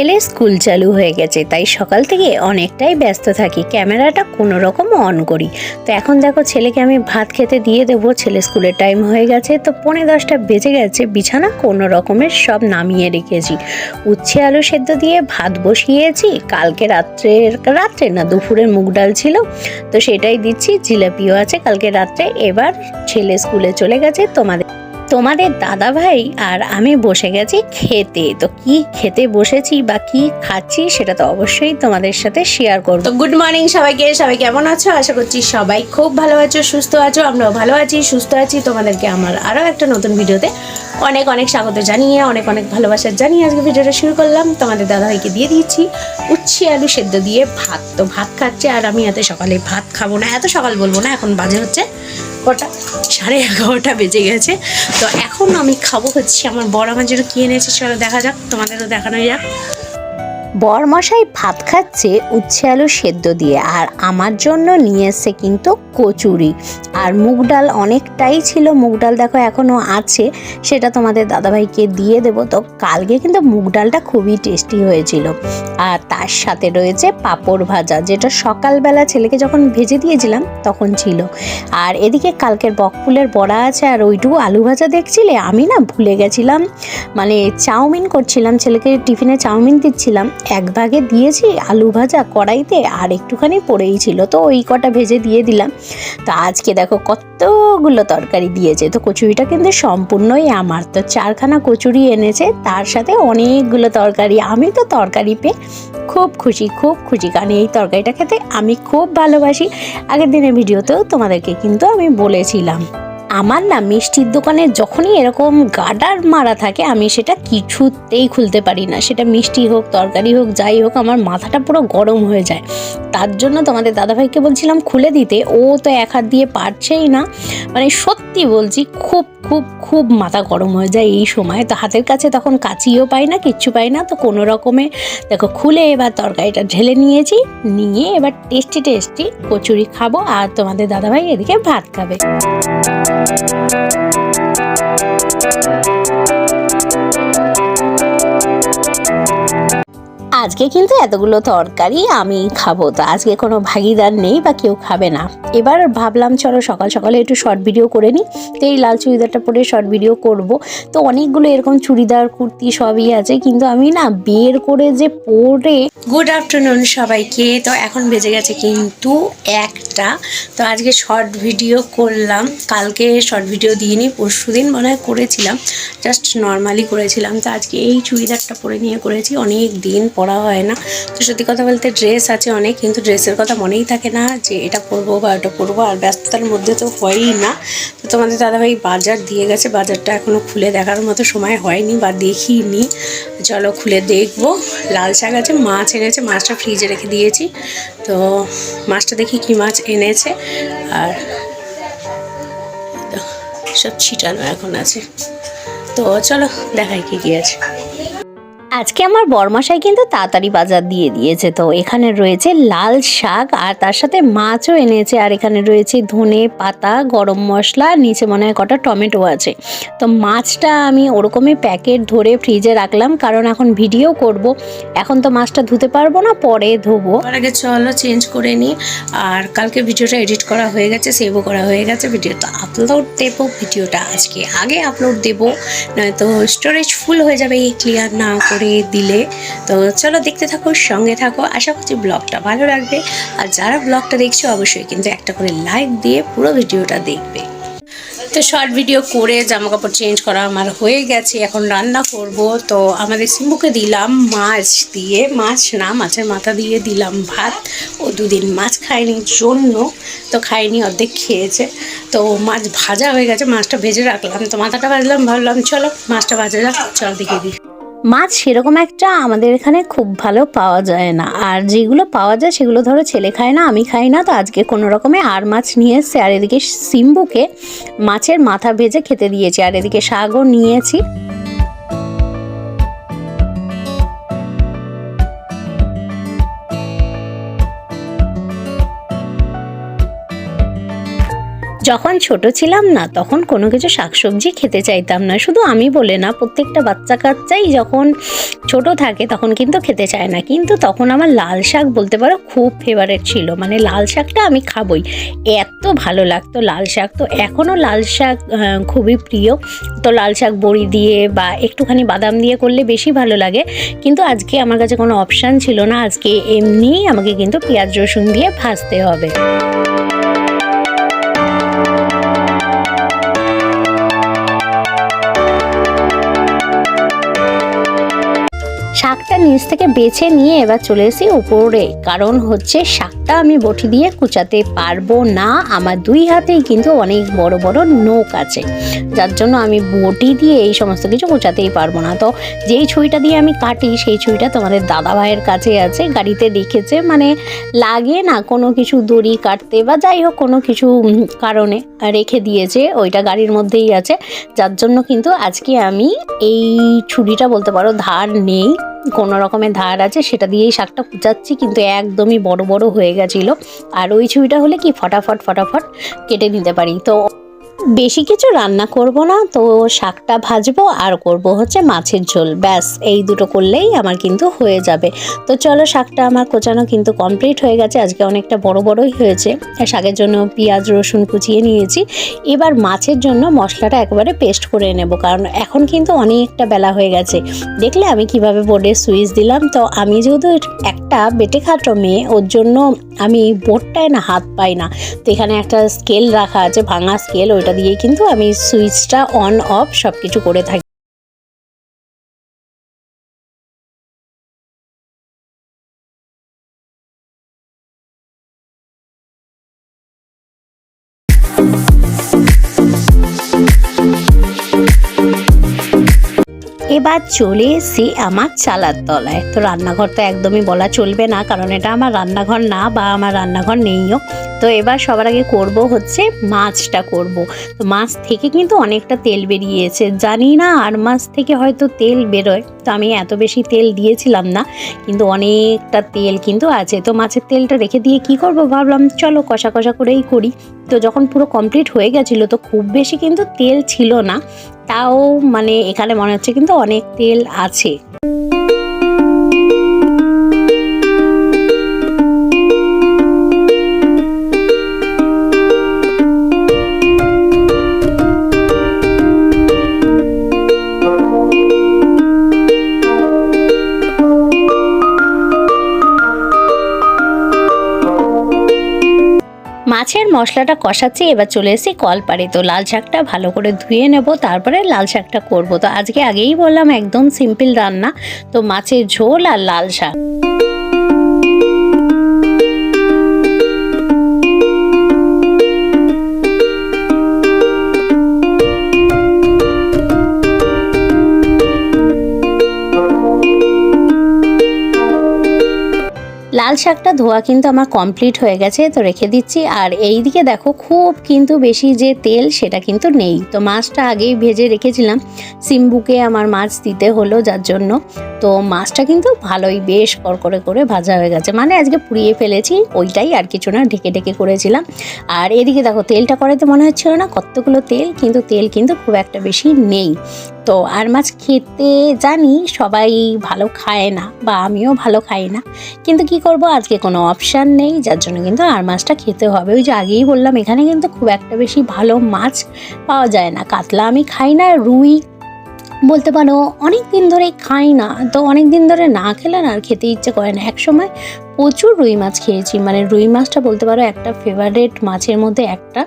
ছেলে স্কুল চালু হয়ে গেছে, তাই সকাল থেকে অনেকটাই ব্যস্ত থাকি, ক্যামেরাটা কোনো রকম অন করি। তো এখন দেখো ছেলেকে আমি ভাত খেতে দিয়ে দেবো, ছেলে স্কুলের টাইম হয়ে গেছে, তো পৌনে দশটা বেজে গেছে, বিছানা কোনো রকমের সব নামিয়ে রেখেছি। উচ্ছে আলু সেদ্ধ দিয়ে ভাত বসিয়েছি, কালকে রাত্রের রাত্রে না, দুপুরের মুগ ডাল ছিল, তো সেটাই দিচ্ছি, জিলাপিও আছে, কালকে রাত্রে এবার ছেলে স্কুলে চলে গেছে, তোমাদের তোমাদের দাদা ভাই আর আমি বসে গেছি খেতে। তো কি খেতে বসেছি বা কি খাচ্ছি সেটা তো অবশ্যই তোমাদের সাথে শেয়ার করব। তো গুড মর্নিং সবাইকে। সবাই কেমন আছো? আশা করছি সবাই খুব ভালো আছো, সুস্থ আছো, আমরাও ভালো আছি, সুস্থ আছি। তোমাদেরকে আমার আরও একটা নতুন ভিডিওতে অনেক অনেক স্বাগত জানিয়ে, অনেক অনেক ভালোবাসা জানিয়ে আজকে ভিডিওটা শুরু করলাম। তোমাদের দাদা ভাইকে দিয়ে দিচ্ছি উচ্ছে আলু সেদ্ধ দিয়ে ভাত। তো ভাত খাচ্ছে আর আমি এত সকালে ভাত খাব না, এত সকাল বলব না, এখন বাজে হচ্ছে কটা? সাড়ে এগারোটা বেজে গেছে। তো এখন আমি খাব হচ্ছে আমার বড় আমার জন্য কি এনেছে চলো দেখা যাক, তোমাদেরও দেখানো যাক। বরমশাই ভাত খাচ্ছে, উচ্ছে আলু সেদ্ধ দিয়ে, আর আমার জন্য নিয়ে এসছে কিন্তু কচুরি। আর মুগ ডাল অনেকটাই ছিল, মুগ ডাল দেখো এখনও আছে, সেটা তোমাদের দাদাভাইকে দিয়ে দেবো। তো কালকে কিন্তু মুগ ডালটা খুবই টেস্টি হয়েছিল। আর তার সাথে রয়েছে পাঁপড় ভাজা, যেটা সকালবেলা ছেলেকে যখন ভেজে দিয়েছিলাম তখন ছিল। আর এদিকে কালকের বকফুলের বড়া আছে, আর ওইটুকু আলু ভাজা দেখছিলে? আমি না ভুলে গেছিলাম। মানে চাউমিন করছিলাম, ছেলেকে টিফিনে চাউমিন দিচ্ছিলাম। এক ভাগে দিয়েছি আলু ভাজা কড়াইতে আর একটুখানি পড়েই ছিল, তো ওই কটা ভেজে দিয়ে দিলাম। তো আজকে দেখো কতগুলো তরকারি দিয়েছে, তো কচুরিটা কিন্তু সম্পূর্ণই আমার। তো চারখানা কচুরি এনেছে, তার সাথে অনেকগুলো তরকারি। আমি তো তরকারি পেয়ে খুব খুশি খুব খুশি, কারণ এই তরকারিটা খেতে আমি খুব ভালোবাসি। আগের দিনের ভিডিওতেও তোমাদেরকে কিন্তু আমি বলেছিলাম। আমার না মিষ্টির দোকানে যখনই এরকম গাডার মারা থাকে, আমি সেটা কিছুতেই খুলতে পারি না। সেটা মিষ্টি হোক, তরকারি হোক, যাই হোক, আমার মাথাটা পুরো গরম হয়ে যায়। তার জন্য তোমাদের দাদাভাইকে বলছিলাম খুলে দিতে। ও তো এক হাত দিয়ে পারছেই না। মানে সত্যি বলছি, খুব খুব খুব মাথা গরম হয়ে যায় এই সময়। তো হাতের কাছে তখন কাচিও পাই না, কিচ্ছু পাই না। তো কোনো রকমে দেখো খুলে এবার তরকারিটা ঢেলে নিয়েছি, নিয়ে এবার টেস্টি টেস্টি কচুরি খাব। আর তোমাদের দাদাভাই এদিকে ভাত খাবে। আজকে কিন্তু এতগুলো তরকারি আমি খাব, তো আজকে কোনো ভাগিদার নেই বা কেউ খাবে না। এবার ভাবলাম, চলো সকাল সকালে একটু শর্ট ভিডিও করে নিই। তো এই লাল চুড়িদারটা পরে শর্ট ভিডিও করব। তো অনেকগুলো এরকম চুড়িদার, কুর্তি সবই আছে, কিন্তু আমি না বের করে যে পরে গুড আফটারনুন সবাইকে। তো এখন বেজে গেছে কিন্তু একটা। তো আজকে শর্ট ভিডিও করলাম। কালকে শর্ট ভিডিও দিইনি, পরশু দিন মনে হয় করেছিলাম। জাস্ট নর্মালি করেছিলাম। তো আজকে এই চুড়িদারটা পরে নিয়ে করেছি। অনেক দিন পরা হয় না। তো সত্যি কথা বলতে ড্রেস আছে অনেক, কিন্তু ড্রেসের কথা মনেই থাকে না যে এটা পরবো বা ওটা পরবো। আর ব্যস্ততার মধ্যে তো হয়ই না। তো তোমাদের দাদাভাই বাজার দিয়ে গেছে। বাজারটা এখনও খুলে দেখার মতো সময় হয়নি বা দেখিনি। চলো খুলে দেখব। লাল শাক আছে, মাছ এনেছে, মাছটা ফ্রিজে রেখে দিয়েছি। তো মাছটা দেখি কি মাছ এনেছে। আর সব ছিটানো এখন আছে। তো চলো দেখাই কি কি আছে। আজকে আমার বরমাসাই কিন্তু তাড়াতাড়ি বাজার দিয়ে দিয়েছে। তো এখানে রয়েছে লাল শাক আর তার সাথে মাছও এনেছে। আর এখানে রয়েছে ধনে পাতা, গরম মশলা, নিচে মনে হয় কটা টমেটো আছে। তো মাছটা আমি ওরকমই প্যাকেট ধরে ফ্রিজে রাখলাম কারণ এখন ভিডিও করব। এখন তো মাছটা ধুতে পারব না, পরে ধোবো। আগে চলো চেঞ্জ করে নিই। আর কালকে ভিডিওটা এডিট করা হয়ে গেছে সেভও করা হয়ে গেছে। ভিডিওটা আপলোড দেবো, ভিডিওটা আজকে আগে আপলোড দেবো। নয়তো স্টোরেজ ফুল হয়ে যাবে, এই ক্লিয়ার না করে দিলে। তো চলো দেখতে থাকো, সঙ্গে থাকো। আশা করছি ব্লগটা ভালো লাগবে। আর যারা ব্লগটা দেখছ, অবশ্যই কিন্তু একটা করে লাইক দিয়ে পুরো ভিডিওটা দেখবে। তো শর্ট ভিডিও করে জামা কাপড় চেঞ্জ করা আমার হয়ে গেছে। এখন রান্না করব। তো আমাদের সিম্বুকে দিলাম মাছ দিয়ে। মাছ না, মাছের মাথা দিয়ে দিলাম ভাত। ও দুদিন মাছ খায়নি, জন্য তো খায়নি, অর্ধেক খেয়েছে। তো মাছ ভাজা হয়ে গেছে, মাছটা ভেজে রাখলাম। তো মাথাটা ভাজলাম, ভাবলাম, চলো মাছটা ভাজা যাক, চল দেখে দিই। মাছ সেরকম একটা আমাদের এখানে খুব ভালো পাওয়া যায় না। আর যেগুলো পাওয়া যায় সেগুলো ধরো ছেলে খায় না, আমি খাই না, তো আজকে কোনো রকমে আর মাছ নিয়ে এসছে। আর এদিকে সিম্বুকে মাছের মাথা ভেজে খেতে দিয়েছি। আর এদিকে শাকও নিয়েছি। যখন ছোট ছিলাম না, তখন কোনো কিছু শাকসবজি খেতে চাইতাম না। শুধু আমি বলে না, প্রত্যেকটা বাচ্চা কাচ্চাই যখন ছোট থাকে তখন কিন্তু খেতে চায় না। কিন্তু তখন আমার লাল শাক বলতে পারো খুব ফেভারেট ছিল। মানে লাল শাকটা আমি খাবই। এত ভালো লাগতো লাল শাক। তো এখনও লাল শাক খুবই প্রিয়। তো লাল শাক বড়ি দিয়ে বা একটুখানি বাদাম দিয়ে করলে বেশি ভালো লাগে। কিন্তু আজকে আমার কাছে কোনো অপশান ছিল না। আজকে এমনিই আমাকে কিন্তু পেঁয়াজ রসুন দিয়ে ভাজতে হবে। নিচ থেকে বেছে নিয়ে এবার চলে এসেছি উপরে। কারণ হচ্ছে শাকটা আমি বটি দিয়ে কুচাতে পারব না। আমার দুই হাতেই কিন্তু অনেক বড় বড় নোক আছে। যার জন্য আমি বটি দিয়ে এই সমস্ত কিছু কুচাতেই পারব না। তো যেই ছুরিটা দিয়ে আমি কাটি, সেই ছুরিটা তোমাদের দাদা ভাইয়ের কাছে আছে। গাড়িতে রেখেছে। মানে লাগে না কোনো কিছু দড়ি কাটতে বা যাই হোক কোনো কিছু কারণে রেখে দিয়েছে। ওইটা গাড়ির মধ্যেই আছে। যার জন্য কিন্তু আজকে আমি এই ছুরিটা বলতে পারো ধার নেই। কোনো রকমের ধার আছে, সেটা দিয়েই শাকটা কুচাচ্ছি, কিন্তু একদমই বড় বড় হয়ে গেছিল। আর ওই ছুরিটা হলে কি ফটাফট ফটাফট কেটে নিতে পারি? তো বেশি কিছু রান্না করব না, তো শাকটা ভাজবো আর করব হচ্ছে মাছের ঝোল। ব্যাস, এই দুটো করলেই আমার কিন্তু হয়ে যাবে। তো চলো শাকটা আমার কোচানো কিন্তু কমপ্লিট হয়ে গেছে, আজকে অনেকটা বড় বড়ই হয়েছে। শাকের জন্য পেঁয়াজ, রসুন কুচিয়ে নিয়েছি। এবার মাছের জন্য মশলাটা একেবারে পেস্ট করে নেব, কারণ এখন কিন্তু অনেকটা বেলা হয়ে গেছে। দেখলে আমি কীভাবে বোর্ডে সুইচ দিলাম, তো আমি যেহেতু একটা বেটে খাটো মেয়ে, ওর জন্য আমি বোর্ডটায় না হাত পাই না। তো এখানে একটা স্কেল রাখা আছে, ভাঙা স্কেল ওইটা দিয়ে কিন্তু আমি সুইচটা অন অফ সব কিছু করে থাকি। এবার চলে এসেছি আমার চালার তলায়। তো রান্নাঘর তো একদমই বলা চলবে না, কারণ এটা আমার রান্নাঘর না বা আমার রান্নাঘর নেইও। তো এবার সবার আগে করব হচ্ছে মাছটা করব। তো মাছ থেকে কিন্তু অনেকটা তেল বেরিয়েছে। জানি না আর মাছ থেকে হয়তো তেল বেরোয়। তো আমি এত বেশি তেল দিয়েছিলাম না, কিন্তু অনেকটা তেল কিন্তু আছে। তো মাছের তেলটা রেখে দিয়ে কি করব ভাবলাম, চলো কষা কষা করেই করি। তো যখন পুরো কমপ্লিট হয়ে গেছিল, তো খুব বেশি কিন্তু তেল ছিল না। তাও মানে এখানে মনে হচ্ছে কিন্তু অনেক তেল আছে। মাছের মশলাটা কষাচ্ছি, এবার চলে এসেছি কলপারে তো লাল শাকটা ভালো করে ধুয়ে নেব, তারপরে লাল শাকটা করব। তো আজকে আগেই বললাম একদম সিম্পল রান্না, তো মাছের ঝোল আর লাল শাক। লাল শাকটা ধোয়া কিন্তু আমার কমপ্লিট হয়ে গেছে, তো রেখে দিচ্ছি। আর এই দিকে দেখো, খুব কিন্তু বেশি যে তেল সেটা কিন্তু নেই। তো মাছটা আগেই ভেজে রেখেছিলাম। সিম্বুকে আমার মাছ দিতে হলো, যার জন্য। তো মাছটা কিন্তু ভালোই, বেশ করকরে করে ভাজা হয়ে গেছে। মানে আজকে পুড়িয়ে ফেলেছি, ওইটাই আর কিছু না, ঢেকে ঢেকে করেছিলাম। আর এদিকে দেখো, তেলটা করাতে মনে হচ্ছিল না কতগুলো তেল, কিন্তু তেল কিন্তু খুব একটা বেশি নেই। তো আর মাছ খেতে জানি সবাই ভালো খায় না বা আমিও ভালো খাই না। কিন্তু কি করব? আজকে কোনো অপশান নেই, যার জন্য কিন্তু আর মাছটা খেতে হবে। ওই যে আগেই বললাম, এখানে কিন্তু খুব একটা বেশি ভালো মাছ পাওয়া যায় না। কাতলা আমি খাই না, রুই বলতে পারো অনেক দিন ধরে খাই না। তো অনেক দিন ধরে না খেলে না আর খেতে ইচ্ছে করে না। একসময় প্রচুর রুই মাছ খেয়েছি। মানে রুই মাছটা বলতে পারো একটা ফেভারেট মাছের মধ্যে একটা।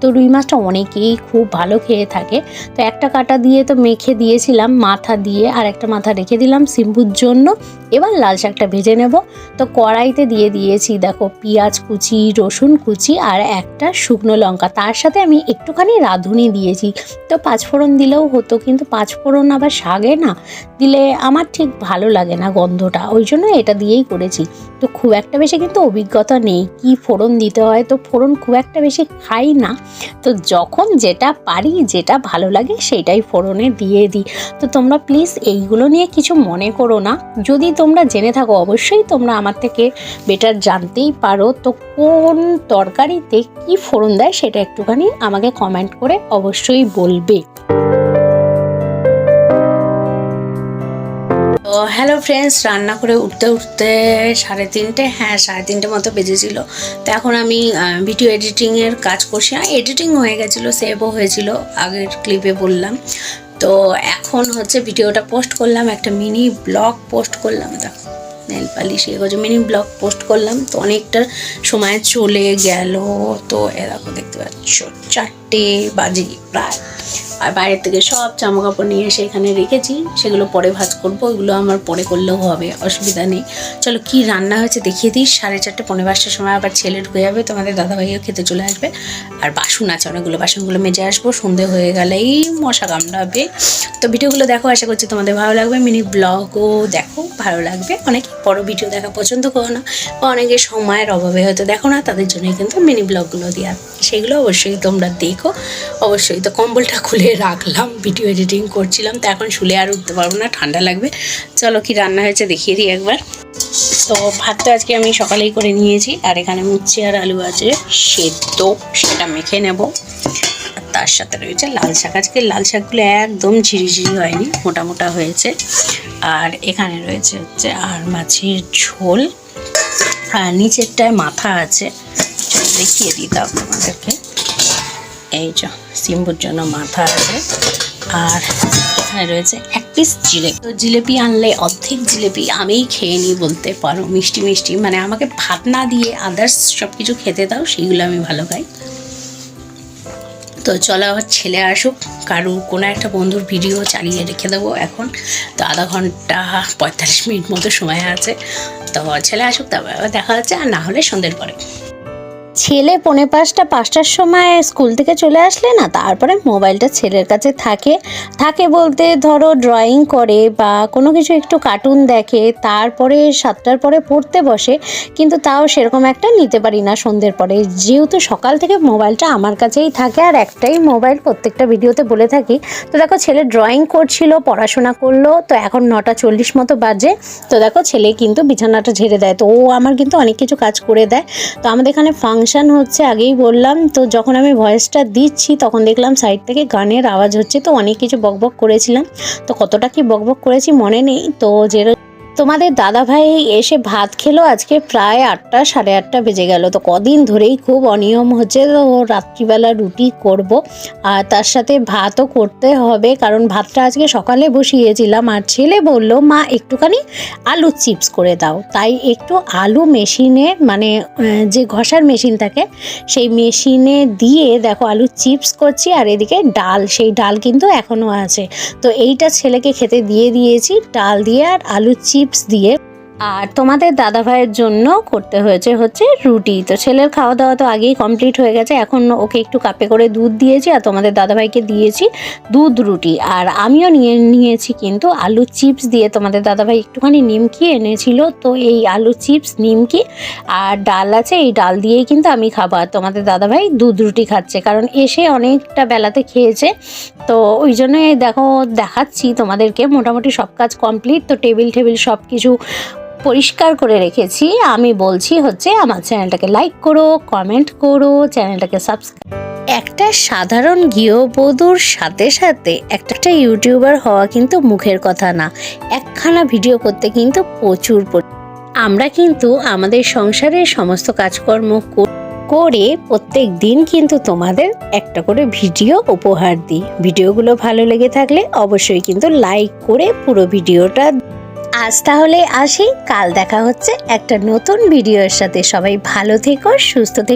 তো রুই মাছটা অনেকেই খুব ভালো খেয়ে থাকে। তো একটা কাটা দিয়ে তো মেখে দিয়েছিলাম মাথা দিয়ে আর একটা মাথা রেখে দিলাম সিম্বুর জন্য। এবার লাল শাকটা ভেজে নেব। তো কড়াইতে দিয়ে দিয়েছি দেখো পেঁয়াজ কুচি, রসুন কুচি আর একটা শুকনো লঙ্কা। তার সাথে আমি একটুখানি রাঁধুনি দিয়েছি। তো পাঁচফোড়ন দিলেও হতো কিন্তু পাঁচফোড়ন আবার শাগে না। দিলে আমার ঠিক ভালো লাগে না গন্ধটা। ওই জন্য এটা দিয়েই করেছি। তো খুব একটা বেশি কিন্তু অভিজ্ঞতা নেই। কি ফোড়ন দিতে হয়? তো ফোড়ন খুব একটা বেশি খাই না। তো যখন যেটা পারি, যেটা ভালো লাগে, সেটাই ফোড়নে দিয়ে দিই। তো তোমরা প্লিজ এইগুলো নিয়ে কিছু মনে করো না। যদি তোমরা জেনে থাকো, অবশ্যই তোমরা আমার থেকে বেটার জানতেই পারো। তো কোন তরকারিতে কি ফোড়ন দেয়, সেটা একটুখানি আমাকে কমেন্ট করে অবশ্যই বলবে। হ্যালো ফ্রেন্ডস রান্না করে উঠতে উঠতে সাড়ে তিনটে হ্যাঁ সাড়ে তিনটে মতো বেজেছিল। তো এখন আমি ভিডিও এডিটিংয়ের কাজ করছি। এডিটিং হয়ে গেছিল সেভও হয়েছিল, আগের ক্লিপে বললাম। তো এখন হচ্ছে ভিডিওটা পোস্ট করলাম, একটা মিনি ব্লগ পোস্ট করলাম। দেখো নেল পালিশ ইয়ে করছে মিনি ব্লগ পোস্ট করলাম। তো অনেকটা সময় চলে গেল, তো এরকম দেখতে পাচ্ছ, চারটে বাজে প্রায়। আর বাইরের থেকে সব জামা কাপড় নিয়ে এসে এখানে রেখেছি। সেগুলো পরে ভাজ করব ওগুলো আমার পরে করলেও হবে, অসুবিধা নেই। চলো কি রান্না হয়েছে দেখিয়ে দিই। সাড়ে চারটে পনেরো পাঁচটার সময় আবার ছেলে ঢুকে যাবে, তোমাদের দাদাভাইও খেতে চলে আসবে। আর বাসন আছে, অনেকগুলো বাসনগুলো মেজে আসব। সন্ধে হয়ে গেলেই মশা কামড়াবে। তো ভিডিওগুলো দেখো, আশা করছি তোমাদের ভালো লাগবে। মিনি ব্লগও দেখো, ভালো লাগবে। অনেকে বড় ভিডিও দেখা পছন্দ করো না, বা অনেকে সময়ের অভাবে হয়তো দেখো না, তাদের জন্যই কিন্তু মিনি ব্লগগুলো দেওয়া। সেগুলো অবশ্যই তোমরা দেখো। অবশ্যই তো কম্বলটা খুলে রাখলাম ভিডিও এডিটিং করছিলাম, তো এখন শুলে আর উঠতে পারব না, ঠান্ডা লাগবে। চলো কি রান্না হয়েছে দেখিয়ে দিই একবার। তো ভাতটা আজকে আমি সকালেই করে নিয়েছি, আর এখানে উচ্ছে আর আলু আছে, সেদ্ধ, সেটা মেখে নেব। আর তার সাথে রয়েছে লাল শাক। আজকে লাল শাকগুলো একদম ঝিরিঝিরি হয়নি, মোটা মোটা হয়েছে। আর এখানে রয়েছে হচ্ছে আর মাছের ঝোল। আর নিচেরটায় মাথা আছে। দেখিয়ে দিই তাও তোমাদেরকে। এই যে, সিম্বুর জন্য মাথা আছে। আর এখানে রয়েছে এক পিস জিলেপি। তো জিলেপি আনলে অর্ধেক জিলেপি আমিই খেয়ে নিই বলতে পারো, মিষ্টি মিষ্টি। মানে আমাকে ভাত না দিয়ে আদার্স সব কিছু খেতে দাও, সেইগুলো আমি ভালো খাই। তো চলো আবার ছেলে আসুক, কারু কোনো একটা বন্ধুর ভিডিও চালিয়ে রেখে দেবো এখন। তো আধা ঘণ্টা পঁয়তাল্লিশ মিনিট মতো সময় আছে। তো ছেলে আসুক, তারপর দেখা হচ্ছে, আর না হলে সন্ধ্যের পরে। ছেলে পৌনে পাঁচটা, পাঁচটার সময় স্কুল থেকে চলে আসলে না, তারপরে মোবাইলটা ছেলের কাছে থাকে। থাকে বলতে ধরো ড্রয়িং করে বা কোনো কিছু একটু কার্টুন দেখে, তারপরে সাতটার পরে পড়তে বসে, কিন্তু তাও সেরকম একটা নিতে পারি না সন্ধ্যের পরে। যেহেতু সকাল থেকে মোবাইলটা আমার কাছেই থাকে আর একটাই মোবাইল প্রত্যেকটা ভিডিওতে বলে থাকি, তো দেখো ছেলে ড্রয়িং করছিল, পড়াশোনা করল, তো এখন নটা চল্লিশ মতো বাজে, তো দেখো ছেলে কিন্তু বিছানাটা ঝেড়ে দেয়, তো ও আমার কিন্তু অনেক কিছু কাজ করে দেয়। তো আমাদের এখানে ফাংশন হচ্ছে, আগেই বললাম, তো যখন আমি ভয়েসটা দিচ্ছি, তখন দেখলাম সাইড থেকে গানের আওয়াজ হচ্ছে, তো অনেক কিছু বকবক করেছিলাম। তো কতটা কি বকবক করেছি মনে নেই, তো যে তোমাদের দাদা ভাই এসে ভাত খেলো, আজকে প্রায় আটটা, সাড়ে আটটা বেজে গেল। তো কদিন ধরেই খুব অনিয়ম হচ্ছে, তো রাত্রিবেলা রুটি করব। আর তার সাথে ভাতও করতে হবে, কারণ ভাতটা আজকে সকালে বসিয়েছিলাম। আর ছেলে বলল, মা, একটুখানি আলু চিপস করে দাও। তাই একটু আলু মেশিনে মানে যে ঘষার মেশিন থাকে, সেই মেশিনে দিয়ে দেখো আলু চিপস করছি, আর এদিকে ডাল, সেই ডাল কিন্তু এখনও আছে। তো এইটা ছেলেকে খেতে দিয়ে দিয়েছি, ডাল দিয়ে আর আলু চিপস দিয়ে আর তোমাদের দাদা ভাইয়ের জন্য করতে হয়েছে হচ্ছে রুটি। তো ছেলের খাওয়া দাওয়া তো আগেই কমপ্লিট হয়ে গেছে। এখন ওকে একটু কাপে করে দুধ দিয়েছি আর তোমাদের দাদা ভাইকে দিয়েছি দুধ রুটি। আর আমিও নিয়ে নিয়েছি কিন্তু আলু চিপস দিয়ে তোমাদের দাদা ভাই একটুখানি নিমকি এনেছিল। তো এই আলু চিপস নিমকি আর ডাল আছে, এই ডাল দিয়েই কিন্তু আমি খাব। আর তোমাদের দাদা ভাই দুধ রুটি খাচ্ছে কারণ এসে অনেকটা বেলাতে খেয়েছে। তো ওই জন্য দেখো, দেখাচ্ছি তোমাদেরকে। মোটামুটি সব কাজ কমপ্লিট তো টেবিল টেবিল সব কিছু পরিষ্কার করে রেখেছি। আমি বলছি হচ্ছে আমার চ্যানেলটাকে লাইক করো কমেন্ট করো, চ্যানেলটাকে সাবস্ক্রাইব একটা সাধারণ গৃহবধূর সাথে সাথে একটা ইউটিউবার হওয়া কিন্তু মুখের কথা না। একখানা ভিডিও করতে কিন্তু প্রচুর আমরা কিন্তু আমাদের সংসারের সমস্ত কাজকর্ম কর- করে প্রত্যেক দিন কিন্তু তোমাদের একটা করে ভিডিও উপহার দিই। ভিডিওগুলো ভালো লেগে থাকলে অবশ্যই কিন্তু লাইক করে পুরো ভিডিওটা আজ তাহলে আসি। কাল দেখা হচ্ছে একটা নতুন ভিডিওর সাথে। সবাই ভালো থেকো, সুস্থ থেকো।